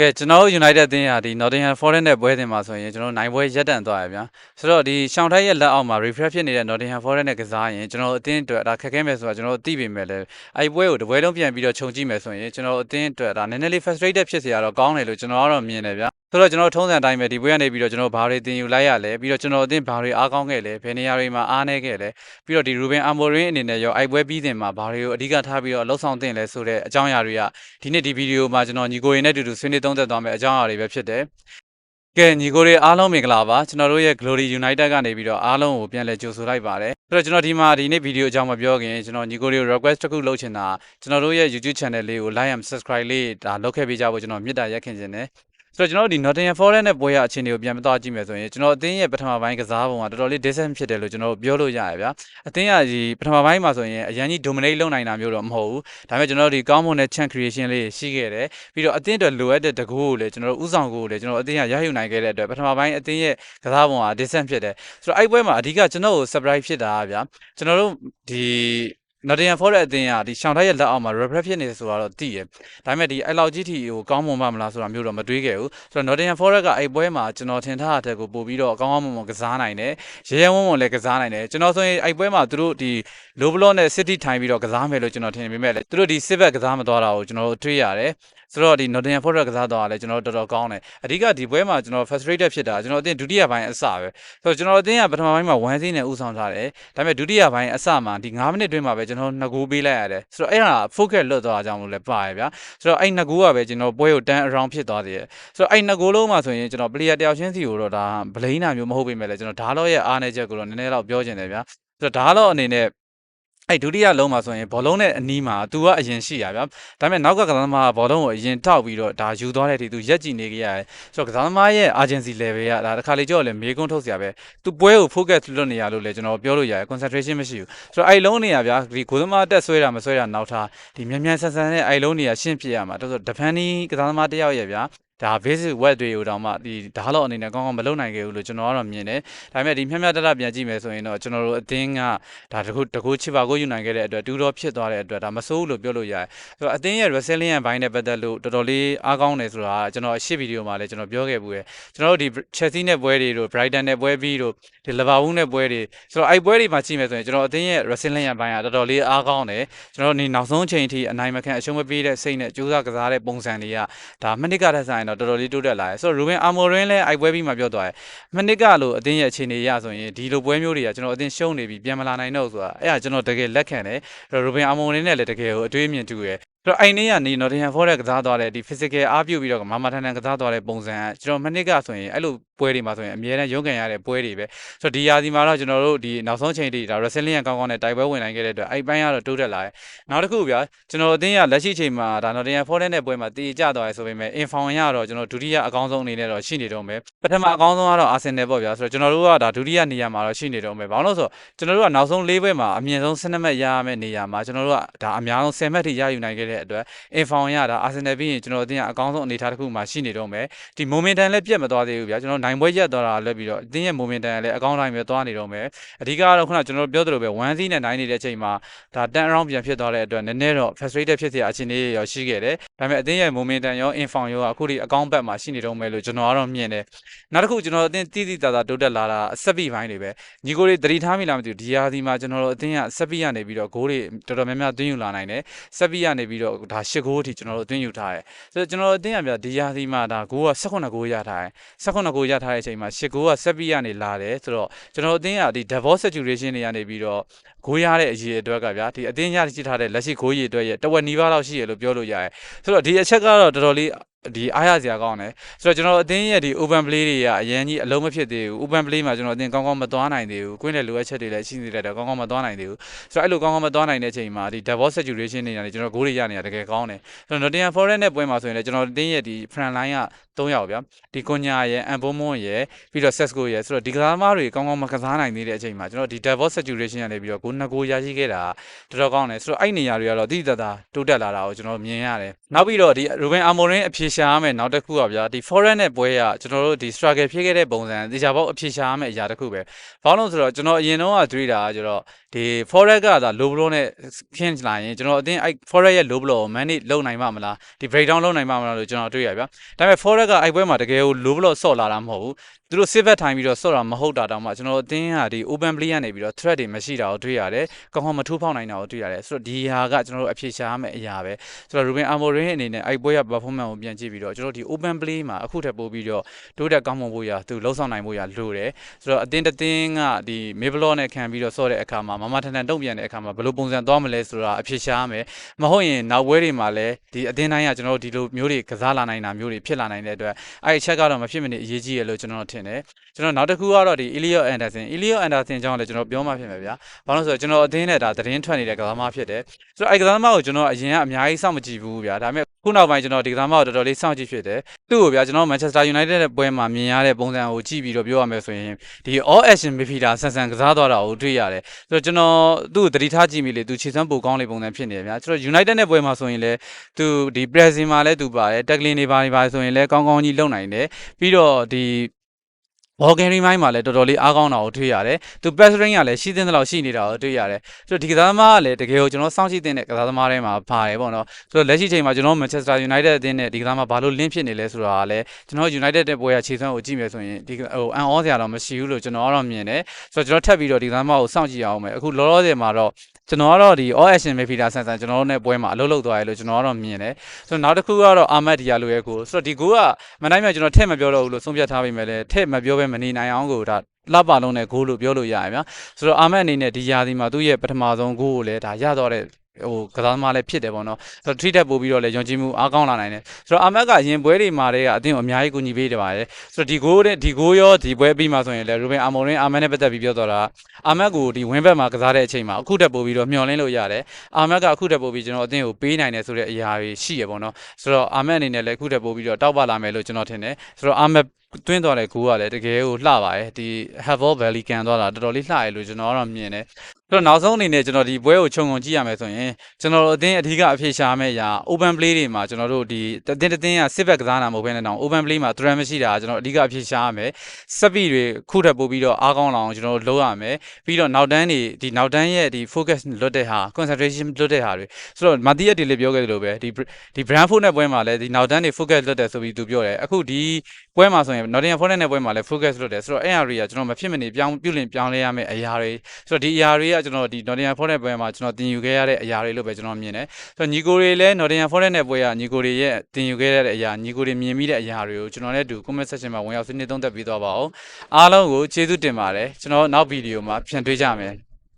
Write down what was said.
ကဲကျွန်တော်တို့ United အသင်းဟာဒီ Nottingham Forest နဲ့ပွဲတင်မှာဆိုရင်ကျွန်တော်တို့နိုင်ပွဲရပ်တန့်သွားရဗျာဆိုတော့ဒီရှောင်းထိုက်ရဲ့လက်အောက်မှာ refresh ဖြစ်နေတဲ့ Nottingham Forest နဲ့ကစားရင်ကျွန်တော်တို့အသင်းအတွက်ဒါခက်ခဲမယ်ဆိုတာကျွန်တော်တို့သိပေမဲ့လည်းအဲ့ဒီပွဲကိုတပွဲလုံးပြန်ပြီးတော့ခြုံကြည့်မယ်ဆိုရင်ကျွန်တော်တို့အသင်းအတွက်ဒါနည်းနည်းလေး frustrated ဖြစ်စေရတော့ကောင်းတယ်လို့ကျွန်တော်ကတော့မြင်တယ်ဗျာဆိုတော့ကျွန်တော်တို့ထုံးစံအတိုင်းပဲဒီပွဲကနေပြီးတော့ကျွန်တော်တို့ဘာတွေတင်ယူလိုက်ရလဲပြီးတော့ကျွန်တော်အသင်းဘာတွေအားကောင်းခဲ့လဲဘယ်နေရာတွေမှာအားနည်းခဲ့လဲပြီးတော့ဒီ Ruben Amorim အနေနဲ့ရောအဲ့ပွဲပြီးတင်မှာဘာတွေကိုအဓိကထားပြီးတော့လှုပ်ဆောင်တင်လဲဆိုတဲ့အကြောင်းအရာတွေကဒီနေ့ဒီဗီဒီယိုမှာကျွန်တော်ညီကိုရင်းနဲ့အတူတူဆွေးနွေးသုံးသပ်သွားမယ့်အကြောင်းအရာတွေပဲဖြစ်တယ်ကဲညီကိုတွေအားလုံးမင်္ဂလာပါကျွန်တော်တို့ရဲ့ Glory United ကနေပြီးတော့အားလုံးကိုပြန်လည်ကြိုဆိုလိုက်ပါတယ်ဆိုတော့ကျွန်တော်ဒီမှာဒီနေ့ဗီဒီယိုအကြောင်းမပြောခင်ကျွန်တော်ညီကိုတွေကို request တစ်ခုလုပ်ချင်တာကျွန်တော်တို့ရဲ့ YouTube channel လေးကို like and subscribe လေးဒါလုပ်ခဲ့ပေးကြဖို့ကျွန်တော်မေတ္တာရက်ခင်ခြင်းနဲ့ ဆိုတော့ကျွန်တော်တို့ဒီ Nottingham Forest နဲ့ပွဲရအခြေအနေကိုပြန်မသွားကြည့်မယ်ဆိုရင်ကျွန်တော်အသင်းရဲ့ပထမပိုင်းကစားပုံကတော်တော်လေး decent ဖြစ်တယ်လို့ကျွန်တော်တို့ပြောလို့ရရဗျာအသင်းကဒီပထမပိုင်းမှာဆိုရင်အရင်ကြီး dominate လုပ်နိုင်တာမျိုးတော့မဟုတ်ဘူးဒါပေမဲ့ကျွန်တော်တို့ဒီကောင်းမွန်တဲ့ chance creation လေးရှိခဲ့တယ်ပြီးတော့အသင်းအတွက်လိုအပ်တဲ့တကူကိုလည်းကျွန်တော်တို့ဥဆောင်ကိုလည်းကျွန်တော်အသင်းကရယူနိုင်ခဲ့တဲ့အတွက်ပထမပိုင်းအသင်းရဲ့ကစားပုံက decent ဖြစ်တယ်ဆိုတော့အဲ့ပွဲမှာအဓိကကျွန်တော်ကို surprise ဖြစ်တာဗျာကျွန်တော်တို့ဒီ Nottingham Forest အသင်းကဒီရှောင်းထိုက်ရဲ့လက်အောက်မှာ refresh ဖြစ်နေတယ်ဆိုတာတော့သိရဒါပေမဲ့ဒီအဲ့လောက်ကြီးထီဟိုကောင်းမွန်ပါမလားဆိုတာမျိုးတော့မတွေးခဲ့ဘူးဆိုတော့ Nottingham Forest ကအဲ့ပွဲမှာကျွန်တော်ထင်ထားတဲ့ကိုပို့ပြီးတော့အကောင်းကောင်းမွန်မွန်ကစားနိုင်တယ်ရဲရဲဝံ့ဝံ့လည်းကစားနိုင်တယ်ကျွန်တော်ဆိုရင်အဲ့ပွဲမှာသူတို့ဒီ low block နဲ့ city ထိုင်ပြီးတော့ကစားမယ်လို့ကျွန်တော်ထင်ပေမဲ့လည်းသူတို့ဒီ sit back ကစားမသွားတာကိုကျွန်တော်တို့တွေ့ရတယ်ဆိုတော့ဒီ Nottingham Forest ကစားတော့လည်းကျွန်တော်တို့တော်တော်ကောင်းတယ်အဓိကဒီပွဲမှာကျွန်တော် frustrated ဖြစ်တာကျွန်တော်အတင်းဒုတိယပိုင်းအစပဲဆိုတော့ကျွန်တော်အတင်းကပထမပိုင်းမှာ1 0နဲ့ဥဆောင်ထားတယ်ဒါပေမဲ့ဒုတိယပိုင်းအစမှာဒီ9မိနစ်တွင်းမှာပဲကျွန်တော်2ဂိုးပေးလိုက်ရတယ်ဆိုတော့အဲ့ဒါ focus လွတ်သွားတာကြောင့်လို့လည်းပါရဗျာဆိုတော့အဲ့2ဂိုးကပဲကျွန်တော်ပွဲကို turn around ဖြစ်သွားသေးတယ်ဆိုတော့အဲ့2ဂိုးလုံးမှာဆိုရင်ကျွန်တော် player တယောက်ချင်းစီကိုတော့ဒါဗလိန်းတာမျိုးမဟုတ်ပေမဲ့လည်းကျွန်တော်ဓာတ်လော့ရဲ့အားနည်းချက်ကိုတော့နည်းနည်းတော့ပြောချင်တယ်ဗျာဆိုတော့ဓာတ်လော့အနေနဲ့ အဲ့ဒုတိယလုံးမှာဆိုရင်ဘောလုံးနဲ့အနီးမှာသူကအရင်ရှိရဗျာဒါပေမဲ့နောက်ကကစားသမားကဘောလုံးကိုအရင်ထောက်ပြီးတော့ဒါယူသွားတဲ့အထိသူရက်ကြည့်နေကြရတယ်ဆိုတော့ကစားသမားရဲ့ agency level ကဒါတစ်ခါလေကြောက်လဲမေးခွန်းထုတ်စရာပဲသူပွဲကို focus လွတ်နေရလို့လဲကျွန်တော်ပြောလို့ရတယ် concentration မရှိဘူးဆိုတော့အဲ့လုံးနေရဗျာဒီကိုယ်သမားတက်ဆွဲတာမဆွဲတာနောက်ထားဒီမြန်မြန်ဆန်ဆန်နဲ့အဲ့လုံးနေရရှင်းပြရမှာတော်တော် defending ကစားသမားတယောက်ရဲ့ဗျာ ဒါ basic web တွေကိုတောင်မှဒီဒါတော့အနေနဲ့ကောင်းကောင်းမလုပ်နိုင်ခဲ့ဘူးလို့ကျွန်တော်ကတော့မြင်တယ်။ဒါပေမဲ့ဒီမျက်မျက်တတပြန်ကြည့်မယ်ဆိုရင်တော့ကျွန်တော်တို့အသင်းကဒါတကူတကူချစ်ပါကိုယူနိုင်ခဲ့တဲ့အတွက်တူတော့ဖြစ်သွားတဲ့အတွက်ဒါမဆိုးဘူးလို့ပြောလို့ရတယ်။ဆိုတော့အသင်းရဲ့ resilient ဘိုင်းနဲ့ပတ်သက်လို့တော်တော်လေးအားကောင်းတယ်ဆိုတာကျွန်တော်အရှိဗီဒီယိုမှာလည်းကျွန်တော်ပြောခဲ့ဘူးရဲ့။ကျွန်တော်တို့ဒီ Chelsea နဲ့ပွဲတွေတို့ Brighton နဲ့ပွဲပြီးတို့ဒီ Liverpool နဲ့ပွဲတွေဆိုတော့အဲ့ပွဲတွေမှာကြည့်မယ်ဆိုရင်ကျွန်တော်အသင်းရဲ့ resilient ဘိုင်းကတော်တော်လေးအားကောင်းတယ်။ကျွန်တော်ဒီနောက်ဆုံးအချိန်အထိအနိုင်မခံအရှုံးမပေးတဲ့စိတ်နဲ့ကြိုးစားကစားတဲ့ပုံစံတွေကဒါမနစ်ကထက်ဆိုင်တော့တော်တော်လေးတိုးတက်လာတယ်ဆိုတော့ Ruben Amorim လည်းအိုက်ပွဲပြီးမှပြောသွားတယ်မနစ်ကလို့အသင်းရဲ့အခြေအနေရဆိုရင်ဒီလိုပွဲမျိုးတွေကကျွန်တော်အသင်းရှုံးနေပြီပြန်မလာနိုင်တော့ဆိုတာအဲ့ဒါကျွန်တော်တကယ်လက်ခံတယ်အဲ့တော့ Ruben Amorim နဲ့လည်းတကယ်ကိုအတွေးအမြင်တူရယ်ဆိုတော့အိုင်နေကနေ Nottingham Forest ကစားသွားတဲ့ဒီ physical အားပြုပြီးတော့မာမာထန်ထန်ကစားသွားတဲ့ပုံစံကကျွန်တော်မနစ်ကဆိုရင်အဲ့လိုပွဲတွေမှာဆိုရင်အမြဲတမ်းရုန်းကန်ရတဲ့ပွဲတွေပဲဆိုတော့ဒီရာသီမှာတော့ကျွန်တော်တို့ဒီနောက်ဆုံးချိန်ထိဒါ resilient ကောင်းကောင်းနဲ့တိုက်ပွဲဝင်နိုင်ခဲ့တဲ့အတွက်အဲ့ပိုင်းကတော့တိုးတက်လာတယ်နောက်တစ်ခုဗျာကျွန်တော်အသင်းကလက်ရှိချိန်မှာဒါ Nottingham Forest နဲ့ပွဲမှာတည်ကြသွားရဆိုပေမဲ့ inform ရတော့ကျွန်တော်ဒုတိယအကောင်းဆုံးအနေနဲ့တော့ရှိနေတော့မယ်ပထမအကောင်းဆုံးကတော့ Arsenal ပေါ့ဗျာဆိုတော့ကျွန်တော်တို့ကဒါဒုတိယနေရာမှာတော့ရှိနေတော့မယ်ဘာလို့လဲဆိုတော့ကျွန်တော်တို့ကနောက်ဆုံး၄ပွဲမှာအမြင့်ဆုံး12မှတ်ရရမယ့်နေရာမှာကျွန်တော်တို့ကဒါအများဆုံး10မှတ်ထိရယူနိုင်ခဲ့တဲ့အတွက် inform ရတာ Arsenal ပြီးရင်ကျွန်တော်အသင်းကအကောင်းဆုံးအနေအထားတစ်ခုမှာရှိနေတော့မယ်ဒီ momentum လည်းပြတ်မသွားသေးဘူးဗျာကျွန်တော်နိုင်ပွဲရက်သွားတာလည်းပြီးတော့အသင်းရဲ့ momentum လည်းအကောင်းတိုင်းပဲသွားနေတော့မယ်အဓိကတော့ခုနကျွန်တော်ပြောသလိုပဲ1 0နဲ့9နေတဲ့အချိန်မှာဒါ10 around ပြန်ဖြစ်သွားတဲ့အတွက်နည်းနည်းတော့ frustrated ဖြစ်စရာအခြေအနေရောရှိခဲ့တယ်ဒါပေမဲ့အသင်းရဲ့ momentum ရော inform ရောအခုဒီအကောင်းဘက်မှာရှိနေတော့မယ်လို့ကျွန်တော်ကတော့မြင်တယ်နောက်တစ်ခုကျွန်တော်အသင်းတည်တည်တာတာတိုးတက်လာတာအဆက်ပြီးပိုင်းတွေပဲညီကိုတွေသတိထားမိလားမသိဘူးဒီဟာဒီမှာကျွန်တော်တို့အသင်းကဆက်ပြီးကနေပြီးတော့ဂိုးတွေတော်တော်များများသွင်းယူလာနိုင်တယ်ဆက်ပြီးကနေပြီးတော့ဒါ၈ဂိုးအထိကျွန်တော်တို့အသင်းယူထားတယ်ဆိုတော့ကျွန်တော်တို့အသင်းကပြဒီဟာဒီမှာဒါဂိုးက18ဂိုးရထားတယ်18ဂိုးရထားတဲ့အချိန်မှာ၈ဂိုးကဆက်ပြီးကနေလာတယ်ဆိုတော့ကျွန်တော်တို့အသင်းကဒီ divorce saturation တွေကနေပြီးတော့ဂိုးရတဲ့အရေးအတွက်ကဗျာဒီအသင်းရရှိထားတဲ့လက်ရှိဂိုးရည်အတွက်ရဲ့တဝက်နီးပါးလောက်ရှိရလို့ပြောလို့ရတယ်ဆိုတော့ဒီအချက်ကတော့တော်တော်လေး ဒီအားရစရာကောင်းတယ်ဆိုတော့ကျွန်တော်အသင်းရဲ့ဒီ open play တွေကအရင်ကြီးအလုံးမဖြစ်သေးဘူး open play မှာကျွန်တော်အသင်းကောင်းကောင်းမသွားနိုင်သေးဘူးကွင်းတဲ့လိုအပ်ချက်တွေလည်းရှိနေတဲ့တော့ကောင်းကောင်းမသွားနိုင်သေးဘူးဆိုတော့အဲ့လိုကောင်းကောင်းမသွားနိုင်တဲ့အချိန်မှာဒီ double saturation တွေကနေကျွန်တော်ဂိုးတွေရနေတာတကယ်ကောင်းတယ်ဆိုတော့ Nottingham Forest နဲ့ပွဲမှာဆိုရင်လည်းကျွန်တော်အသင်းရဲ့ဒီ front line က3ယောက်ဗျာဒီကွန်ညာရဲ့အန်ဘုံမွန်ရဲ့ပြီးတော့ Sesco ရဲ့ဆိုတော့ဒီကစားသမားတွေကောင်းကောင်းမကစားနိုင်သေးတဲ့အချိန်မှာကျွန်တော်ဒီ double saturation ကနေပြီးတော့ဂိုးနှစ်ဂိုးရရှိခဲ့တာတော်တော်ကောင်းတယ်ဆိုတော့အဲ့နေရာတွေကတော့တိတိတတ်တာတိုးတက်လာတာကိုကျွန်တော်မြင်ရတယ်နောက်ပြီးတော့ဒီ Ruben Amorim အဖြေရှာရမယ်နောက်တစ်ခုကဗျာဒီ foreign နဲ့ပွဲကကျွန်တော်တို့ဒီ struggle ဖြစ်ခဲ့တဲ့ပုံစံတေချာပေါက်အဖြေရှာရမယ်အရာတစ်ခုပဲဘာလို့လဲဆိုတော့ကျွန်တော်အရင်တော့ကတွေးတာကကျတော့ဒီ forex ကဒါ low blow နဲ့ခင်းလာရင်ကျွန်တော်အတင်းအဲ့ forex ရဲ့ low blow ကို manage လုပ်နိုင်မှာမလားဒီ breakdown လုပ်နိုင်မှာမလားလို့ကျွန်တော်တွေးရဗျာဒါပေမဲ့ forex ကအဲ့ပွဲမှာတကယ်ကို low blow ဆော့လာတာမဟုတ်ဘူးသူတို့ save ထိုင်ပြီးတော့ဆော့တာမဟုတ်တာတောင်မှကျွန်တော်အတင်းဟာဒီ open play ကနေပြီးတော့ threat တွေမရှိတာကိုတွေ့ရတယ်။ကောင်းကောင်းမထိုးဖောက်နိုင်တာကိုတွေ့ရတယ်။ဆိုတော့ဒီဟာကကျွန်တော်တို့အဖြေရှာရမယ့်အရာပဲ။ဆိုတော့ Ruben Amorim အနေနဲ့အဲ့ပွဲရ performance ကိုပြန်ကြည့်ပြီးတော့ကျွန်တော်ဒီ open play မှာအခုထပ်ပို့ပြီးတော့တိုးတက်ကောင်းမွန်ဖို့ရသူလှုပ်ဆောင်နိုင်ဖို့ရလိုတယ်။ဆိုတော့အတင်းတတင်းကဒီ Maybelline နဲ့ခံပြီးတော့ဆော့တဲ့အခါမှာမမထန်ထန်တုံ့ပြန်တဲ့အခါမှာဘယ်လိုပုံစံသွားမလဲဆိုတာအဖြေရှာရမယ်။မဟုတ်ရင်နောက်ပွဲတွေမှာလည်းဒီအတင်းတိုင်းကကျွန်တော်တို့ဒီလိုမျိုးတွေကစားလာနိုင်တာမျိုးတွေဖြစ်လာနိုင်တဲ့အတွက်အဲ့ဒီချက်ကတော့မဖြစ်မနေအရေးကြီးရလို့ကျွန်တော်ထင်တယ်။ကျွန်တော်နောက်တစ်ခုကတော့ဒီ Elliot Anderson Elliot Anderson ကြောင့်လည်းကျွန်တော်ပြောမှဖြစ်မယ်ဗျာ။ဘာလို့လဲဆိုတော့ကျွန်တော်အသင်းနဲ့ဒါသတင်းထွက်နေတဲ့ကစားသမားဖြစ်တယ်။ဆိုတော့အဲ့ကစားသမားကိုကျွန်တော်အရင်ကအများကြီးစောင့်မကြည့်ဘူးဗျာ။ဒါပေမဲ့ခုနောက်ပိုင်းကျွန်တော်ဒီကစားသမားကိုတော်တော်လေးစောင့်ကြည့်ဖြစ်တယ်။သူ့ကိုဗျာကျွန်တော် Manchester United ရဲ့ပွဲမှာမြင်ရတဲ့ပုံစံကိုကြည့်ပြီးတော့ပြောရမယ်ဆိုရင်ဒီ all action midfielder ဆန်ဆန်ကစားသွားတာကိုတွေ့ရတယ်။ဆိုတော့ကျွန်တော်သူ့ကိုသတိထားကြည့်မိလေသူခြေစွမ်းပိုကောင်းလေပုံစံဖြစ်နေတယ်ဗျာ။ကျွန်တော် United နဲ့ပွဲမှာဆိုရင်လည်းသူဒီ pressing မှာလည်းသူပါတယ် tackling တွေပါနေပါဆိုရင်လည်းကောင်းကောင်းကြီးလုပ်နိုင်တယ်။ပြီးတော့ဒီ ဘောဂန်ရီမိုင်းမှာလည်းတော်တော်လေးအားကောင်းတာကိုတွေ့ရတယ်။သူ pass range ကလည်းရှိသင့်တဲ့လောက်ရှိနေတာကိုတွေ့ရတယ်။ဆိုတော့ဒီကစားသမားကလည်းတကယ်ကိုကျွန်တော်စောင့်ကြည့်တဲ့ကစားသမားတွေမှာပါတယ်ပေါ့နော်။ဆိုတော့လက်ရှိချိန်မှာကျွန်တော် Manchester United အသင်းနဲ့ဒီကစားသမားဘာလို့ link ဖြစ်နေလဲဆိုတာကလည်းကျွန်တော် United တဲ့ပွဲကခြေစွမ်းကိုကြည့်မယ်ဆိုရင်ဒီဟိုအန်အောစရာတော့မရှိဘူးလို့ကျွန်တော်ကတော့မြင်တယ်။ဆိုတော့ကျွန်တော်ထပ်ပြီးတော့ဒီကစားသမားကိုစောင့်ကြည့်အောင်မယ်။အခုလောလောဆယ်မှာတော့ ကျွန်တော်ကတော့ဒီ all action midfielder ဆန်ဆန်ကျွန်တော်တို့နဲ့ပွဲမှာအလုပ်လုပ်သွားရလို့ကျွန်တော်ကတော့မြင်တယ်။ဆိုတော့နောက်တစ်ခုကတော့ Ahmed Diallo ရဲ့ကိုဆိုတော့ဒီကိုကမနိုင်မြကျွန်တော်ထည့်မပြောတော့ဘူးလို့ဆုံးဖြတ်ထားပြီးမယ်လေထည့်မပြောဘဲမနေနိုင်အောင်ကိုဒါလှပလုံးနဲ့ဂိုးလို့ပြောလို့ရရဗျာဆိုတော့အာမက်အနေနဲ့ဒီယာဒီမှာသူ့ရဲ့ပထမဆုံးဂိုးကိုလည်းဒါရတော့တဲ့ ဟိုကစားသမားလည်းဖြစ်တယ်ပေါ့နော်ဆိုတော့ treat တက်ပို့ပြီးတော့လည်းယုံကြည်မှုအားကောင်းလာနိုင်တယ်ဆိုတော့အာမက်ကရင်ပွဲတွေမှာတည်းကအတင်းကိုအများကြီးကူညီပေးတယ်ပါတယ်ဆိုတော့ဒီဂိုးတဲ့ဒီဂိုးရောဒီပွဲပြီးမှဆိုရင်လည်းရူဘင်အာမော်ရင်အာမက်နဲ့ပတ်သက်ပြီးပြောတော့တာအာမက်ကိုဒီဝင်းဘက်မှာကစားတဲ့အချိန်မှာအခုတက်ပို့ပြီးတော့မျှော်လင့်လို့ရတယ်အာမက်ကအခုတက်ပို့ပြီးကျွန်တော်အတင်းကိုပေးနိုင်တယ်ဆိုတဲ့အရာတွေရှိရပေါ့နော်ဆိုတော့အာမက်အနေနဲ့လည်းအခုတက်ပို့ပြီးတော့တောက်ပလာမယ်လို့ကျွန်တော်ထင်တယ်ဆိုတော့အာမက်တွင်းသွားတဲ့ကူကလည်းတကယ်ကိုလှပါတယ်ဒီ Havol Valley ကန်သွားတာတော်တော်လေးလှရလို့ကျွန်တော်ကတော့မြင်တယ်ဆိုတော့နောက်ဆုံးအနေနဲ့ကျွန်တော်ဒီပွဲကိုခြုံငုံကြည့်ရမယ်ဆိုရင်ကျွန်တော်တို့အသင်းအဓိကအဖြေရှာမယ့်အရာ open play တွေမှာကျွန်တော်တို့ဒီအသင်းတစ်သင်းက sit back ကစားတာမဟုတ်ဘဲနဲ့တောင် open play မှာ threat မရှိတာကျွန်တော်အဓိကအဖြေရှာရမယ်စက်ပီတွေခုထပ်ပို့ပြီးတော့အားကောင်းလာအောင်ကျွန်တော်တို့လုပ်ရမယ်ပြီးတော့နောက်တန်းတွေဒီနောက်တန်းရဲ့ဒီ focus လွတ်တဲ့ဟာ concentration လွတ်တဲ့ဟာတွေဆိုတော့မာတီယက်တွေလည်းပြောခဲ့တယ်လို့ပဲဒီဒီ Brentford နဲ့ပွဲမှာလည်းဒီနောက်တန်းတွေ focus လွတ်တယ်ဆိုပြီးသူပြောတယ်အခုဒီပွဲမှာဆိုရင် Nottingham Forest နဲ့ပွဲမှာလည်း focus လွတ်တယ်ဆိုတော့အဲ့အရာတွေကကျွန်တော်မဖြစ်မနေပြောင်းပြုလင်ပြောင်းလဲရမယ့်အရာတွေဆိုတော့ဒီအရာတွေကကျွန်တော်ဒီ Nottingham Forest နဲ့ပွဲမှာကျွန်တော်တင်ယူခဲ့ရတဲ့အရာတွေလို့ပဲကျွန်တော်မြင်တယ်ဆိုတော့ညီကိုတွေလည်း Nottingham Forest နဲ့ပွဲကညီကိုတွေရဲ့တင်ယူခဲ့ရတဲ့အရာညီကိုတွေမြင်မိတဲ့အရာတွေကိုကျွန်တော်လည်းအတူ comment section မှာဝင်ရောက်ဆွေးနွေးသုံးသပ်ပြီးတော့ပါအောင်အားလုံးကိုကျေးဇူးတင်ပါတယ်ကျွန်တော်နောက်ဗီဒီယိုမှာပြန်တွေ့ကြမယ်